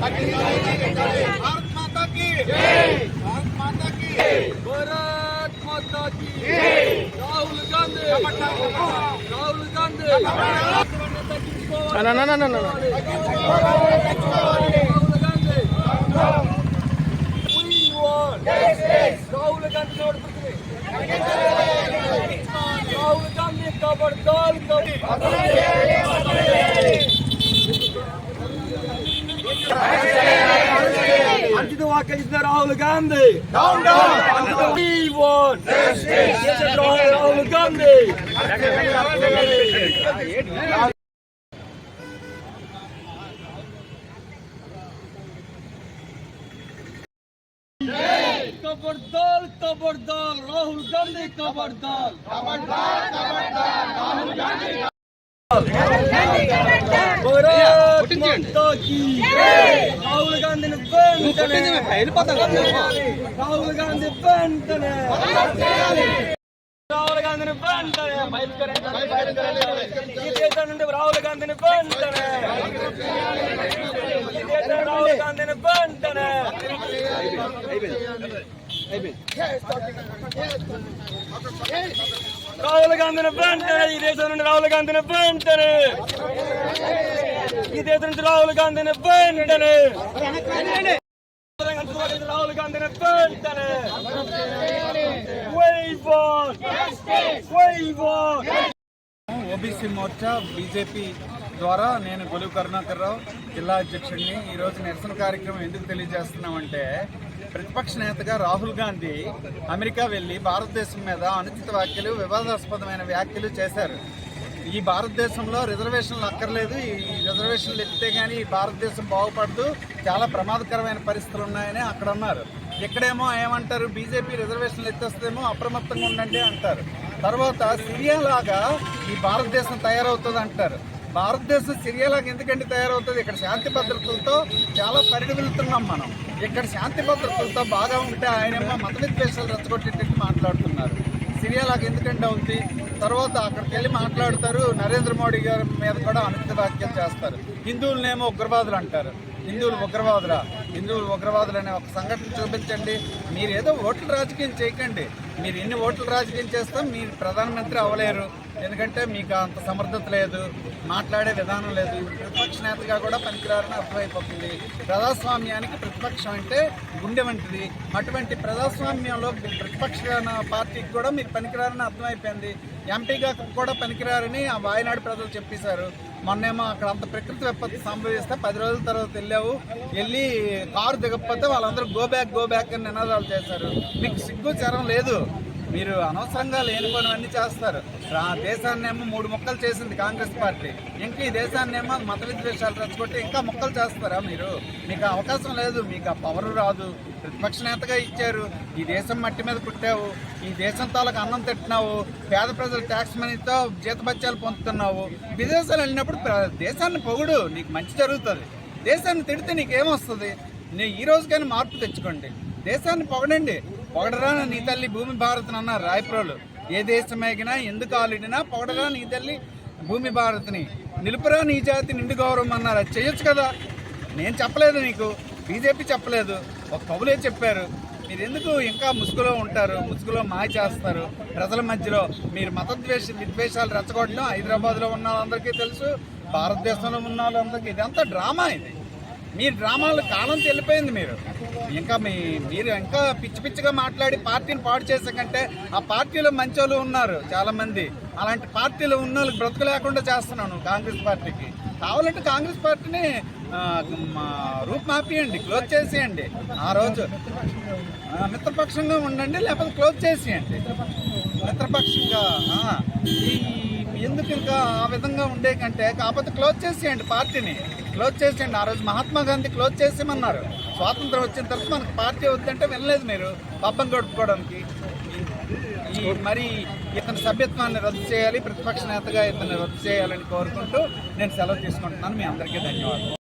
भारत माता की भारत माता की राहुल गांधी। राहुल गांधी ना ना Pakistan Rahul Gandhi. Down, down. We want justice. Justice Rahul Gandhi. कबरदार कबरदार Rahul Gandhi कबरदार कबरदार कबरदार Rahul Gandhi Bharat माता की जय రాహుల్ గాంధీ వెంటనే రాహుల్ గాంధీని వెంటనే ఈ దేశం నుండి రాహుల్ గాంధీని వెంటనే ఈ దేశం రాహుల్ గాంధీని వెంటనే రాహుల్ గాంధీని వెంటనే ఈ దేశం నుండి రాహుల్ గాంధీని వెంటనే ఈ దేశం నుంచి రాహుల్ గాంధీని వెంటనే రాహుల్ గాంధీని వెంటనే ఓబీసీ మోర్చా బీజేపీ ద్వారా నేను గొలువు కరుణాకర్ రావు జిల్లా అధ్యక్షుడిని. ఈరోజు నిరసన కార్యక్రమం ఎందుకు తెలియజేస్తున్నామంటే ప్రతిపక్ష నేతగా రాహుల్ గాంధీ అమెరికా వెళ్ళి భారతదేశం మీద అనుచిత వ్యాఖ్యలు వివాదాస్పదమైన వ్యాఖ్యలు చేశారు. ఈ భారతదేశంలో రిజర్వేషన్లు అక్కర్లేదు. ఈ రిజర్వేషన్లు ఎత్తితే కానీ ఈ భారతదేశం బాగుపడదు. చాలా ప్రమాదకరమైన పరిస్థితులు ఉన్నాయని అక్కడ అన్నారు. ఇక్కడేమో ఏమంటారు? బీజేపీ రిజర్వేషన్లు ఎత్తేస్తేమో అప్రమత్తంగా ఉండండి అంటారు. తర్వాత సిరియాలాగా ఈ భారతదేశం తయారవుతుంది అంటారు. భారతదేశం సిరియాలాగా ఎందుకంటే తయారవుతుంది? ఇక్కడ శాంతి భద్రతలతో చాలా పరిడి మనం. ఇక్కడ శాంతి భద్రతలతో బాగా ఉంటే ఆయనేమో మత విద్వేషాలు రెచ్చగొట్టేటట్టు మాట్లాడుతున్నారు. సిరియాలాగా ఎందుకంటే అవుతుంది తర్వాత అక్కడికి వెళ్ళి మాట్లాడతారు. నరేంద్ర మోడీ గారి మీద కూడా అనుచిత వ్యాఖ్యలు చేస్తారు. హిందువులనేమో ఉగ్రవాదులు అంటారు. హిందువులు ఉగ్రవాదులా? హిందువులు ఉగ్రవాదులు అనే ఒక సంఘటన చూపించండి. మీరు ఏదో ఓట్లు రాజకీయం చేయకండి. మీరు ఎన్ని ఓట్లు రాజకీయం చేస్తాం మీరు ప్రధానమంత్రి అవ్వలేరు ఎందుకంటే మీకు అంత సమర్థత లేదు. మాట్లాడే విధానం లేదు. ప్రతిపక్ష నేతగా కూడా పనికిరారని అర్థమైపోతుంది. ప్రజాస్వామ్యానికి ప్రతిపక్షం అంటే గుండె వంటిది. అటువంటి ప్రజాస్వామ్యంలో ప్రతిపక్ష పార్టీకి కూడా మీరు పనికిరారని అర్థమైపోయింది. ఎంపీగా కూడా పనికిరారని ఆ వాయనాడు ప్రజలు చెప్పేశారు. మొన్నేమో అక్కడ అంత ప్రకృతి విపత్తు సంభవిస్తే పది రోజుల తర్వాత వెళ్ళావు. వెళ్ళి కారు దిగకపోతే వాళ్ళందరూ గో బ్యాక్ గో బ్యాక్ అని నినాదాలు చేశారు. మీకు సిగ్గు చరం లేదు. మీరు అనవసరంగా లేని పనులన్నీ చేస్తారు. దేశాన్ని దేశాన్నేమో మూడు మొక్కలు చేసింది కాంగ్రెస్ పార్టీ. ఇంకా ఈ దేశాన్నేమో మత విద్వేషాలు రెచ్చగొట్టి ఇంకా మొక్కలు చేస్తారా మీరు? మీకు అవకాశం లేదు మీకు ఆ పవర్ రాదు. ప్రతిపక్ష నేతగా ఇచ్చారు. ఈ దేశం మట్టి మీద పుట్టావు ఈ దేశం తాలకు అన్నం తిట్టినావు పేద ప్రజలు ట్యాక్స్ మనీతో జీతభత్యాలు పొందుతున్నావు. విదేశాలు వెళ్ళినప్పుడు దేశాన్ని పొగుడు. నీకు మంచి జరుగుతుంది. దేశాన్ని తిడితే నీకేమొస్తుంది? నీ ఈ రోజుకైనా మార్పు తెచ్చుకోండి. దేశాన్ని పొగడండి. పొగడరా నీ తల్లి భూమి భారత్ అన్నారు రాయప్రోలు. ఏ దేశం ఎగినా ఎందుకు ఆలిడినా పొగడరా నీ తల్లి భూమి భారత్ని. నిలుపురా నీ జాతి నిండు గౌరవం అన్నారు. అది చేయొచ్చు కదా? నేను చెప్పలేదు నీకు. బీజేపీ చెప్పలేదు. ఒక కవులే చెప్పారు. మీరు ఎందుకు ఇంకా ముసుగులో ఉంటారు? ముసుగులో మాయ చేస్తారు. ప్రజల మధ్యలో మీరు మతద్వేష విద్వేషాలు రెచ్చగొట్టడం హైదరాబాద్లో ఉన్న వాళ్ళందరికీ తెలుసు. భారతదేశంలో ఉన్న వాళ్ళందరికీ. ఇదంతా డ్రామా ఇది. మీ డ్రామాలు కాలం చెల్లిపోయింది మీరు. ఇంకా మీ మీరు ఇంకా పిచ్చి పిచ్చిగా మాట్లాడి పార్టీని పాడు చేసే కంటే ఆ పార్టీలో మంచోళ్ళు ఉన్నారు చాలా మంది అలాంటి పార్టీలో ఉన్న వాళ్ళకి బ్రతుకు లేకుండా చేస్తున్నాను కాంగ్రెస్ పార్టీకి. కావాలంటే కాంగ్రెస్ పార్టీని ఆ, రూపుమాపియండి క్లోజ్ చేసేయండి. ఆ రోజు మిత్రపక్షంగా ఉండండి లేకపోతే క్లోజ్ చేసేయండి. మిత్రపక్షంగా ఈ ఎందుకు ఇంకా ఆ విధంగా ఉండే కంటే కాకపోతే క్లోజ్ చేసేయండి పార్టీని. క్లోజ్ చేసేయండి. ఆ రోజు మహాత్మా గాంధీ క్లోజ్ చేసేయమన్నారు. స్వాతంత్రం వచ్చిన తర్వాత మనకు పార్టీ వద్దంటే వినలేదు మీరు పబ్బం గడుపుకోవడానికి. ఈ మరి ఇతని సభ్యత్వాన్ని రద్దు చేయాలి ప్రతిపక్ష నేతగా ఇతన్ని రద్దు చేయాలని కోరుకుంటూ నేను సెలవు తీసుకుంటున్నాను. మీ అందరికీ ధన్యవాదాలు.